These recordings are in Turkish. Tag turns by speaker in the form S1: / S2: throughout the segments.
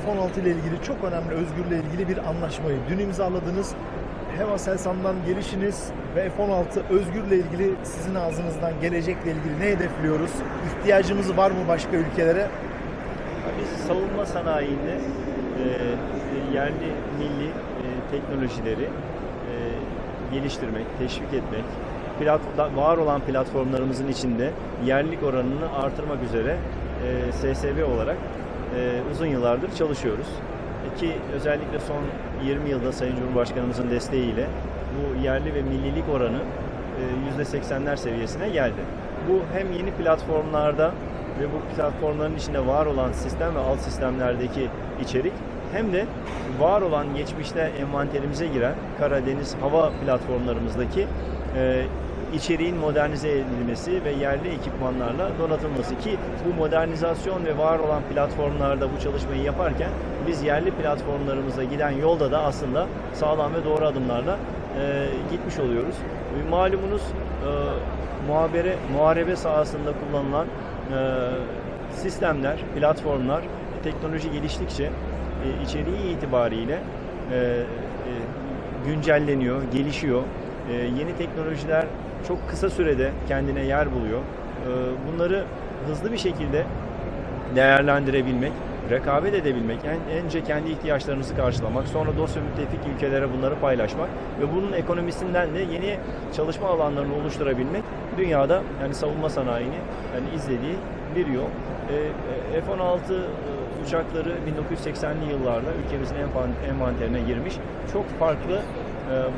S1: F-16 ile ilgili çok önemli Özgür'le ilgili bir anlaşmayı dün imzaladınız. Hem Aselsan'dan gelişiniz ve F-16 Özgür'le ilgili sizin ağzınızdan gelecekle ilgili ne hedefliyoruz? İhtiyacımız var mı başka ülkelere?
S2: Biz savunma sanayinde e, yerli milli e, teknolojileri e, geliştirmek, teşvik etmek, plat, var olan platformlarımızın içinde yerlilik oranını artırmak üzere e, SSB olarak uzun yıllardır çalışıyoruz. E, Ki özellikle son 20 yılda Sayın Cumhurbaşkanımızın desteğiyle bu yerli ve millilik oranı e, %80'ler seviyesine geldi. Bu hem yeni platformlarda ve bu platformların içinde var olan sistem ve alt sistemlerdeki içerik hem de var olan geçmişte envanterimize giren Karadeniz hava platformlarımızdaki e, içeriğin modernize edilmesi ve yerli ekipmanlarla donatılması ki bu modernizasyon ve var olan platformlarda bu çalışmayı yaparken biz yerli platformlarımıza giden yolda da aslında sağlam ve doğru adımlarla e, gitmiş oluyoruz. E, Malumunuz e, muhabere, muharebe sahasında kullanılan e, sistemler, platformlar teknoloji geliştikçe e, içeriği itibariyle e, e, güncelleniyor, gelişiyor. E, yeni teknolojiler çok kısa sürede kendine yer buluyor. E, bunları hızlı bir şekilde değerlendirebilmek, rekabet edebilmek, en, önce kendi ihtiyaçlarımızı karşılamak, sonra dost ve müttefik ülkelere bunları paylaşmak ve bunun ekonomisinden de yeni çalışma alanlarını oluşturabilmek dünyada yani savunma sanayini yani izlediği bir yol. E, e, F-16 uçakları 1980'li yıllarda ülkemizin envan- envanterine girmiş. Çok farklı e,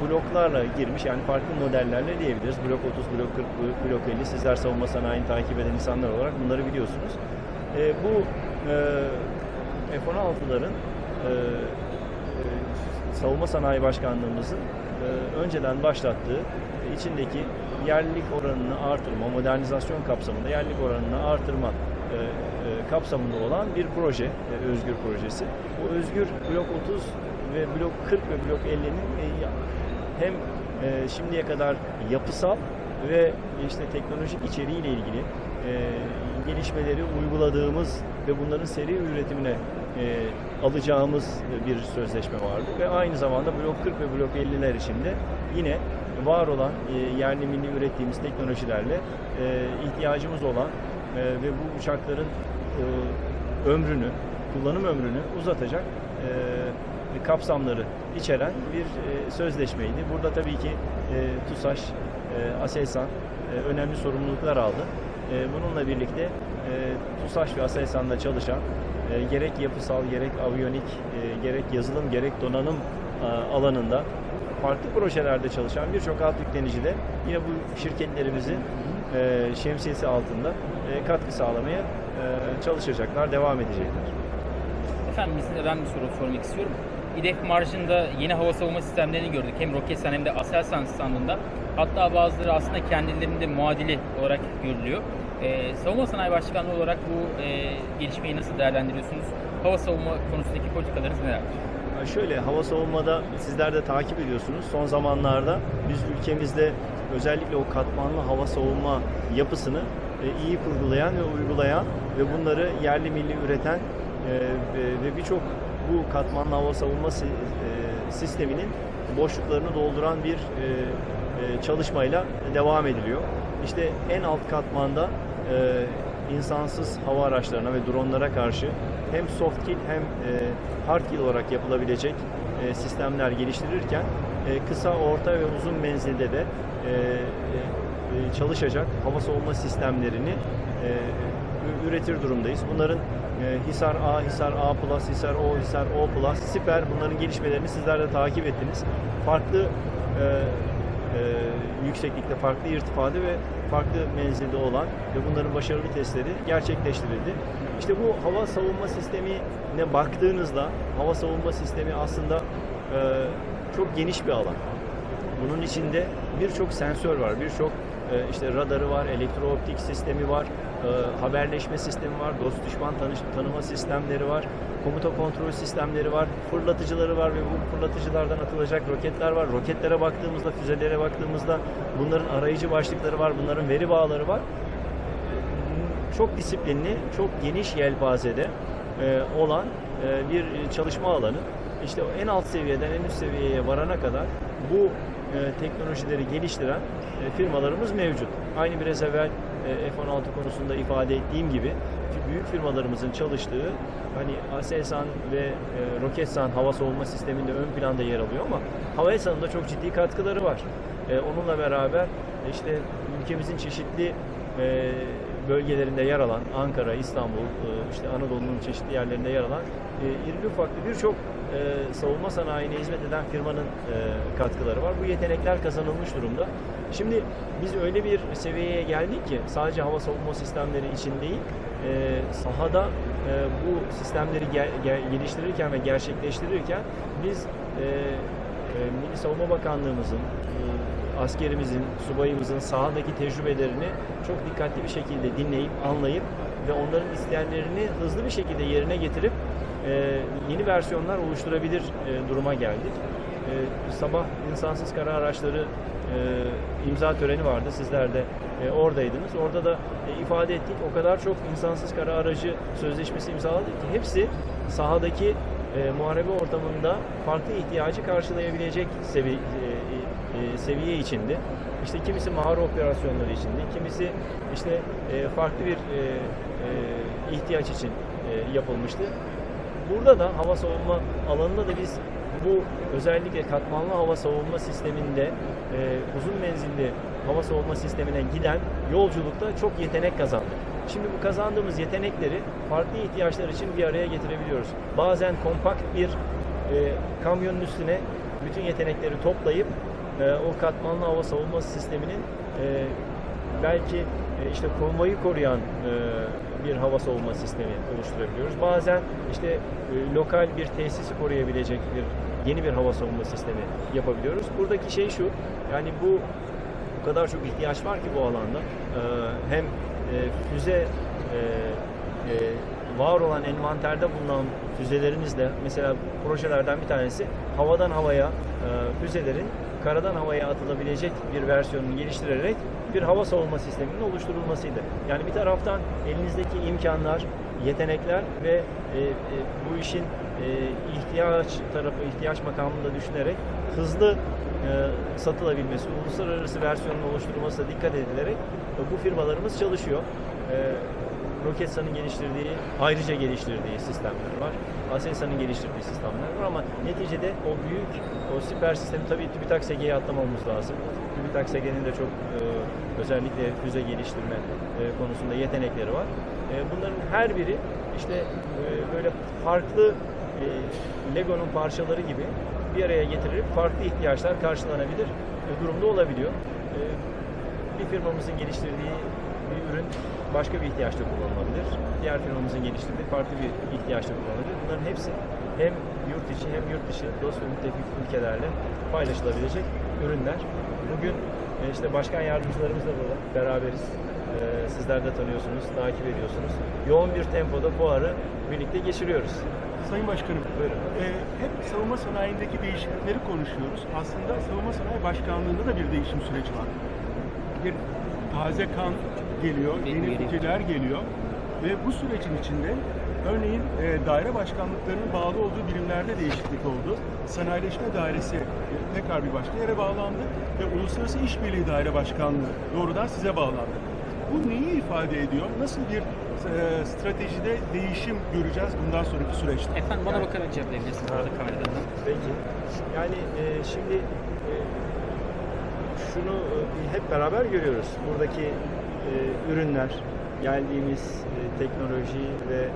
S2: bloklarla girmiş yani farklı modellerle diyebiliriz. Blok 30, blok 40, blok 50 sizler savunma sanayini takip eden insanlar olarak bunları biliyorsunuz. E, bu e, F-16'ların e, e, savunma sanayi başkanlığımızın e, önceden başlattığı e, içindeki yerlilik oranını artırma, modernizasyon kapsamında yerlilik oranını artırma e, e, kapsamında olan bir proje, e, Özgür projesi. Bu Özgür Blok 30 ve Blok 40 ve Blok 50'nin e, ya- hem e, şimdiye kadar yapısal ve işte teknolojik içeriğiyle ilgili e, gelişmeleri uyguladığımız ve bunların seri üretimine e, alacağımız bir sözleşme vardı ve aynı zamanda blok 40 ve blok 50'ler içinde yine var olan e, yerli milli ürettiğimiz teknolojilerle e, ihtiyacımız olan e, ve bu uçakların e, ömrünü, kullanım ömrünü uzatacak e, kapsamları içeren bir e, sözleşmeydi. Burada tabii ki e, TUSAŞ, e, ASELSAN e, önemli sorumluluklar aldı. E, bununla birlikte e, TUSAŞ ve ASELSAN'da çalışan e, gerek yapısal, gerek aviyonik, e, gerek yazılım, gerek donanım e, alanında farklı projelerde çalışan birçok alt yüklenici de yine bu şirketlerimizin e, şemsiyesi altında e, katkı sağlamaya e, çalışacaklar, devam edecekler.
S3: Efendim size ben bir soru sormak istiyorum. İDEF marjında yeni hava savunma sistemlerini gördük. Hem Roketsan hem de Aselsan standında. Hatta bazıları aslında kendilerinde muadili olarak görülüyor. Ee, savunma sanayi başkanlığı olarak bu e, gelişmeyi nasıl değerlendiriyorsunuz? Hava savunma konusundaki politikalarınız neler?
S2: Şöyle hava savunmada sizler de takip ediyorsunuz. Son zamanlarda biz ülkemizde özellikle o katmanlı hava savunma yapısını e, iyi kurgulayan ve uygulayan ve bunları yerli milli üreten e, ve- birçok bu katmanlı hava savunma e, sisteminin boşluklarını dolduran bir çalışmayla devam ediliyor. İşte en alt katmanda insansız hava araçlarına ve dronlara karşı hem soft kill hem e, hard kill olarak yapılabilecek e, sistemler geliştirirken e, kısa, orta ve uzun menzilde de e, e, çalışacak hava savunma sistemlerini e, üretir durumdayız. Bunların e, Hisar A, Hisar A+, Hisar O, Hisar O+, Siper bunların gelişmelerini sizler de takip ettiniz. Farklı e, e, yükseklikte, farklı irtifada ve farklı menzilde olan ve bunların başarılı testleri gerçekleştirildi. İşte bu hava savunma sistemine baktığınızda hava savunma sistemi aslında e, çok geniş bir alan. Bunun içinde birçok sensör var, birçok e, işte radarı var, elektrooptik sistemi var, e, haberleşme sistemi var, dost düşman tanış, tanıma sistemleri var, komuta kontrol sistemleri var, fırlatıcıları var ve bu fırlatıcılardan atılacak roketler var. Roketlere baktığımızda, füzelere baktığımızda bunların arayıcı başlıkları var, bunların veri bağları var. Çok disiplinli, çok geniş yelpazede e, olan e, bir çalışma alanı. İşte en alt seviyeden en üst seviyeye varana kadar bu e, teknolojileri geliştiren firmalarımız mevcut. Aynı biraz evvel e, F-16 konusunda ifade ettiğim gibi büyük firmalarımızın çalıştığı hani Aselsan ve e, Roketsan hava savunma sisteminde ön planda yer alıyor ama Havelsan'ın çok ciddi katkıları var. E, onunla beraber işte ülkemizin çeşitli e, bölgelerinde yer alan Ankara, İstanbul, e, işte Anadolu'nun çeşitli yerlerinde yer alan e, irili ufaklı birçok e, savunma sanayine hizmet eden firmanın e, katkıları var. Bu yetenekler kazanılmış durumda. Şimdi biz öyle bir seviyeye geldik ki sadece hava savunma sistemleri için değil, e, sahada e, bu sistemleri gel- gel- geliştirirken ve gerçekleştirirken biz e, e, Milli Savunma Bakanlığımızın, e, askerimizin, subayımızın sahadaki tecrübelerini çok dikkatli bir şekilde dinleyip, anlayıp ve onların isteyenlerini hızlı bir şekilde yerine getirip e, yeni versiyonlar oluşturabilir e, duruma geldik. E, sabah insansız kara araçları e, imza töreni vardı. Sizler de e, oradaydınız. Orada da e, ifade ettik. O kadar çok insansız kara aracı sözleşmesi imzaladık ki hepsi sahadaki e, muharebe ortamında farklı ihtiyacı karşılayabilecek sevi, seviye içindi. İşte kimisi mağara operasyonları içindi, kimisi işte farklı bir ihtiyaç için yapılmıştı. Burada da hava savunma alanında da biz bu özellikle katmanlı hava savunma sisteminde e, uzun menzilli hava savunma sistemine giden yolculukta çok yetenek kazandık. Şimdi bu kazandığımız yetenekleri farklı ihtiyaçlar için bir araya getirebiliyoruz. Bazen kompakt bir e, kamyonun üstüne bütün yetenekleri toplayıp e, o katmanlı hava savunma sisteminin e, belki e, işte konvoyu koruyan e, bir hava savunma sistemi oluşturabiliyoruz. Bazen işte e, lokal bir tesisi koruyabilecek bir yeni bir hava savunma sistemi yapabiliyoruz. Buradaki şey şu, yani bu o kadar çok ihtiyaç var ki bu alanda. E, hem e, füze e, var olan envanterde bulunan füzelerimizle mesela projelerden bir tanesi havadan havaya füzelerin karadan havaya atılabilecek bir versiyonunu geliştirerek bir hava savunma sisteminin oluşturulmasıydı. Yani bir taraftan elinizdeki imkanlar, yetenekler ve e, e, bu işin ihtiyaç tarafı, ihtiyaç makamında düşünerek hızlı e, satılabilmesi, uluslararası versiyonun oluşturulmasına dikkat edilerek e, bu firmalarımız çalışıyor. E, Roketsan'ın geliştirdiği, ayrıca geliştirdiği sistemler var. Aselsan'ın geliştirdiği sistemler var ama neticede o büyük, o süper sistemi tabii TÜBİTAK SG'ye atlamamız lazım. TÜBİTAK SG'nin de çok e, özellikle füze geliştirme konusunda yetenekleri var. Bunların her biri işte böyle farklı Lego'nun parçaları gibi bir araya getirilip farklı ihtiyaçlar karşılanabilir e, durumda olabiliyor. E, bir firmamızın geliştirdiği bir ürün başka bir ihtiyaçta kullanılabilir. Diğer firmamızın geliştirdiği farklı bir ihtiyaçta kullanılabilir. Bunların hepsi hem yurt içi hem yurt dışı dost ve müttefik ülkelerle paylaşılabilecek ürünler. Bugün e, işte başkan yardımcılarımızla burada beraberiz. E, Sizler de tanıyorsunuz, takip ediyorsunuz. Yoğun bir tempoda fuarı birlikte geçiriyoruz.
S4: Sayın Başkanım, e, hep savunma sanayindeki değişiklikleri konuşuyoruz. Aslında savunma sanayi başkanlığında da bir değişim süreci var. Bir taze kan geliyor, yeni- fikirler geliyor ve bu sürecin içinde örneğin e, daire başkanlıklarının bağlı olduğu birimlerde değişiklik oldu. Sanayileşme dairesi e, tekrar bir başka yere bağlandı ve Uluslararası İşbirliği Daire Başkanlığı doğrudan size bağlandı. Bu neyi ifade ediyor? Nasıl bir e, stratejide değişim göreceğiz bundan sonraki süreçte?
S3: Efendim bana bakarak cevaplayabilirsiniz burada kameradan. da.
S2: Peki. Yani e, şimdi e, şunu e, hep beraber görüyoruz. Buradaki e, ürünler, geldiğimiz e, teknoloji ve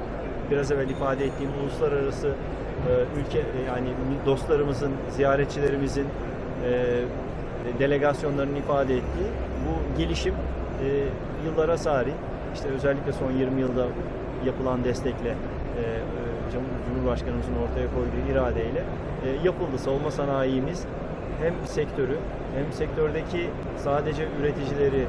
S2: biraz evvel ifade ettiğim uluslararası e, ülke e, yani dostlarımızın, ziyaretçilerimizin e, delegasyonlarının ifade ettiği bu gelişim e, yıllara sari. İşte özellikle son 20 yılda yapılan destekle e, e, Cum- Cumhurbaşkanımızın ortaya koyduğu iradeyle e, yapıldı. Savunma sanayimiz hem sektörü hem sektördeki sadece üreticileri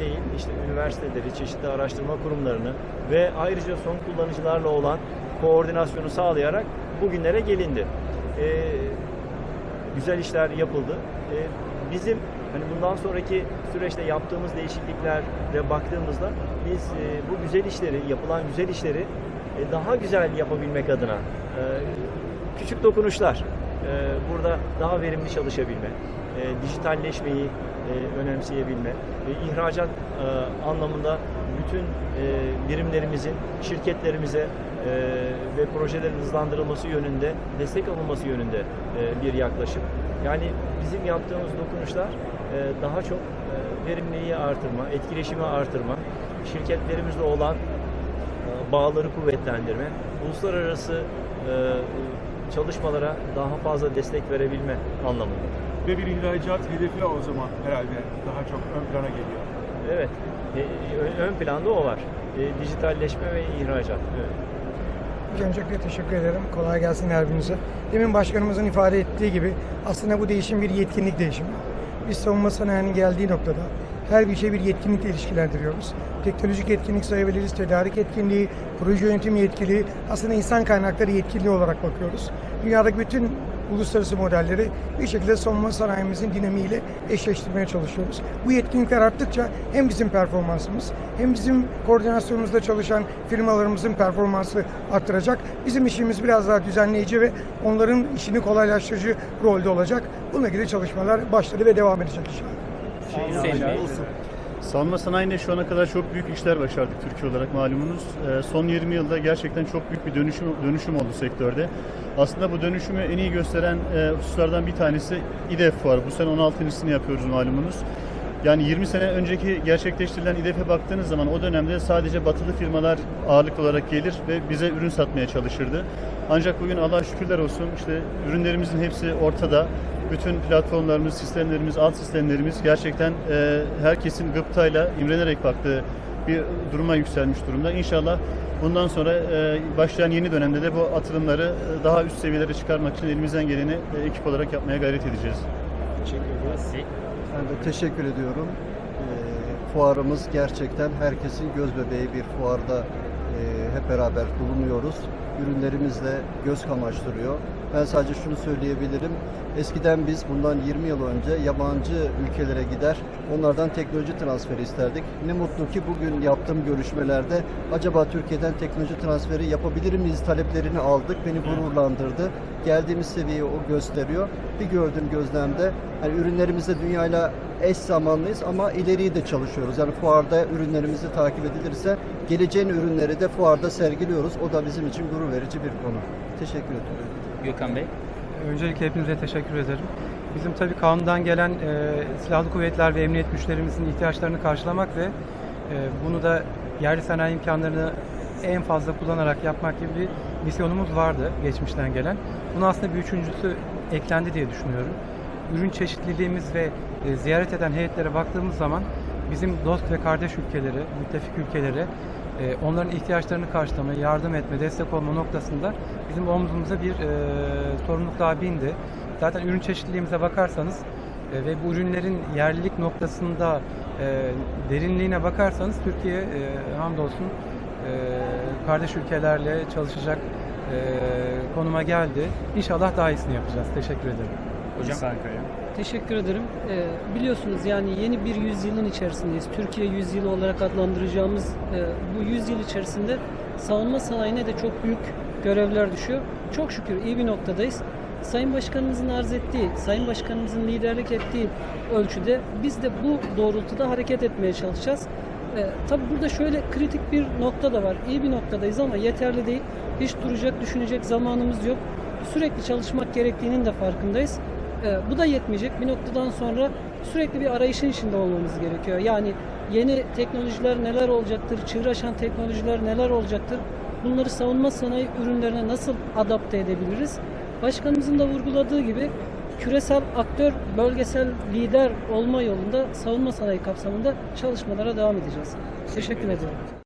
S2: değil işte üniversiteleri, çeşitli araştırma kurumlarını ve ayrıca son kullanıcılarla olan koordinasyonu sağlayarak bugünlere gelindi. Güzel işler yapıldı. Bizim hani bundan sonraki süreçte yaptığımız değişikliklere baktığımızda biz e, bu güzel işleri, yapılan güzel işleri e, daha güzel yapabilmek adına e, küçük dokunuşlar, burada daha verimli çalışabilme, dijitalleşmeyi önemseyebilme ve ihracat anlamında bütün birimlerimizin şirketlerimize ve projelerin hızlandırılması yönünde, destek alınması yönünde bir yaklaşım. Yani bizim yaptığımız dokunuşlar e, daha çok e, verimliliği artırma, etkileşimi artırma, şirketlerimizle olan e, bağları kuvvetlendirme, uluslararası e, çalışmalara daha fazla destek verebilme anlamında.
S4: Ve bir ihracat hedefi o zaman herhalde daha çok ön plana geliyor.
S2: Evet, e, ön- ön planda o var. E, dijitalleşme ve ihracat. Evet.
S5: Öncelikle teşekkür ederim. Kolay gelsin her birinize. Demin başkanımızın ifade ettiği gibi aslında bu değişim bir yetkinlik değişimi. Biz savunma sanayinin geldiği noktada her bir şey bir yetkinlikle ilişkilendiriyoruz. Teknolojik yetkinlik sayabiliriz, tedarik yetkinliği, proje yönetimi yetkiliği, aslında insan kaynakları yetkiliği olarak bakıyoruz. Dünyadaki bütün uluslararası modelleri bir şekilde savunma sanayimizin dinamiğiyle eşleştirmeye çalışıyoruz. Bu yetkinlikler arttıkça hem bizim performansımız hem bizim koordinasyonumuzda çalışan firmalarımızın performansı arttıracak. Bizim işimiz biraz daha düzenleyici ve onların işini kolaylaştırıcı rolde olacak. Bununla ilgili çalışmalar başladı ve devam edecek inşallah.
S3: Bey.
S6: Savunma sanayinde şu ana kadar çok büyük işler başardık Türkiye olarak malumunuz. Ee, son 20 yılda gerçekten çok büyük bir dönüşüm dönüşüm oldu sektörde. Aslında bu dönüşümü en iyi gösteren e, hususlardan bir tanesi İDEF fuarı. Bu sene 16.sini yapıyoruz malumunuz. Yani 20 sene önceki gerçekleştirilen İDEF'e baktığınız zaman o dönemde sadece batılı firmalar ağırlıklı olarak gelir ve bize ürün satmaya çalışırdı. Ancak bugün Allah şükürler olsun işte ürünlerimizin hepsi ortada. Bütün platformlarımız, sistemlerimiz, alt sistemlerimiz gerçekten e, herkesin gıptayla, imrenerek baktığı bir duruma yükselmiş durumda. İnşallah bundan sonra e, başlayan yeni dönemde de bu atılımları e, daha üst seviyelere çıkarmak için elimizden geleni e, ekip olarak yapmaya gayret edeceğiz.
S3: Siz-
S7: Ben de teşekkür ediyorum. Ee, fuarımız gerçekten herkesin göz bebeği bir fuarda e, hep beraber bulunuyoruz. Ürünlerimizle göz kamaştırıyor. Ben sadece şunu söyleyebilirim. Eskiden biz bundan 20 yıl önce yabancı ülkelere gider, onlardan teknoloji transferi isterdik. Ne mutlu ki bugün yaptığım görüşmelerde acaba Türkiye'den teknoloji transferi yapabilir miyiz taleplerini aldık. Beni gururlandırdı. Geldiğimiz seviyeyi o gösteriyor. Bir gördüğüm gözlemde yani ürünlerimizde dünyayla eş zamanlıyız ama ileriyi de çalışıyoruz. Yani fuarda ürünlerimizi takip edilirse geleceğin ürünleri de fuarda sergiliyoruz. O da bizim için gurur verici bir konu. Teşekkür ediyorum.
S3: Gökhan Bey.
S8: Öncelikle hepinize teşekkür ederim. Bizim tabii kanundan gelen e, silahlı kuvvetler ve emniyet güçlerimizin ihtiyaçlarını karşılamak ve e, bunu da yerli sanayi imkanlarını en fazla kullanarak yapmak gibi bir misyonumuz vardı geçmişten gelen. Bunun aslında bir üçüncüsü eklendi diye düşünüyorum. Ürün çeşitliliğimiz ve e, ziyaret eden heyetlere baktığımız zaman bizim dost ve kardeş ülkeleri, müttefik ülkeleri onların ihtiyaçlarını karşılama, yardım etme, destek olma noktasında bizim omzumuza bir e, sorumluluk daha bindi. Zaten ürün çeşitliliğimize bakarsanız e, ve bu ürünlerin yerlilik noktasında e, derinliğine bakarsanız Türkiye e, hamdolsun e, kardeş ülkelerle çalışacak e, konuma geldi. İnşallah daha iyisini yapacağız. Teşekkür ederim.
S3: Hocam.
S9: Teşekkür ederim. Ee, biliyorsunuz yani yeni bir yüzyılın içerisindeyiz. Türkiye yüzyılı olarak adlandıracağımız e, bu yüzyıl içerisinde savunma sanayine de çok büyük görevler düşüyor. Çok şükür iyi bir noktadayız. Sayın Başkanımızın arz ettiği, Sayın Başkanımızın liderlik ettiği ölçüde biz de bu doğrultuda hareket etmeye çalışacağız. Ee, tabii burada şöyle kritik bir nokta da var. İyi bir noktadayız ama yeterli değil. Hiç duracak, düşünecek zamanımız yok. Sürekli çalışmak gerektiğinin de farkındayız. Ee, bu da yetmeyecek. Bir noktadan sonra sürekli bir arayışın içinde olmamız gerekiyor. Yani yeni teknolojiler neler olacaktır, çığır açan teknolojiler neler olacaktır, bunları savunma sanayi ürünlerine nasıl adapte edebiliriz? Başkanımızın da vurguladığı gibi küresel aktör, bölgesel lider olma yolunda savunma sanayi kapsamında çalışmalara devam edeceğiz. Teşekkür ederim.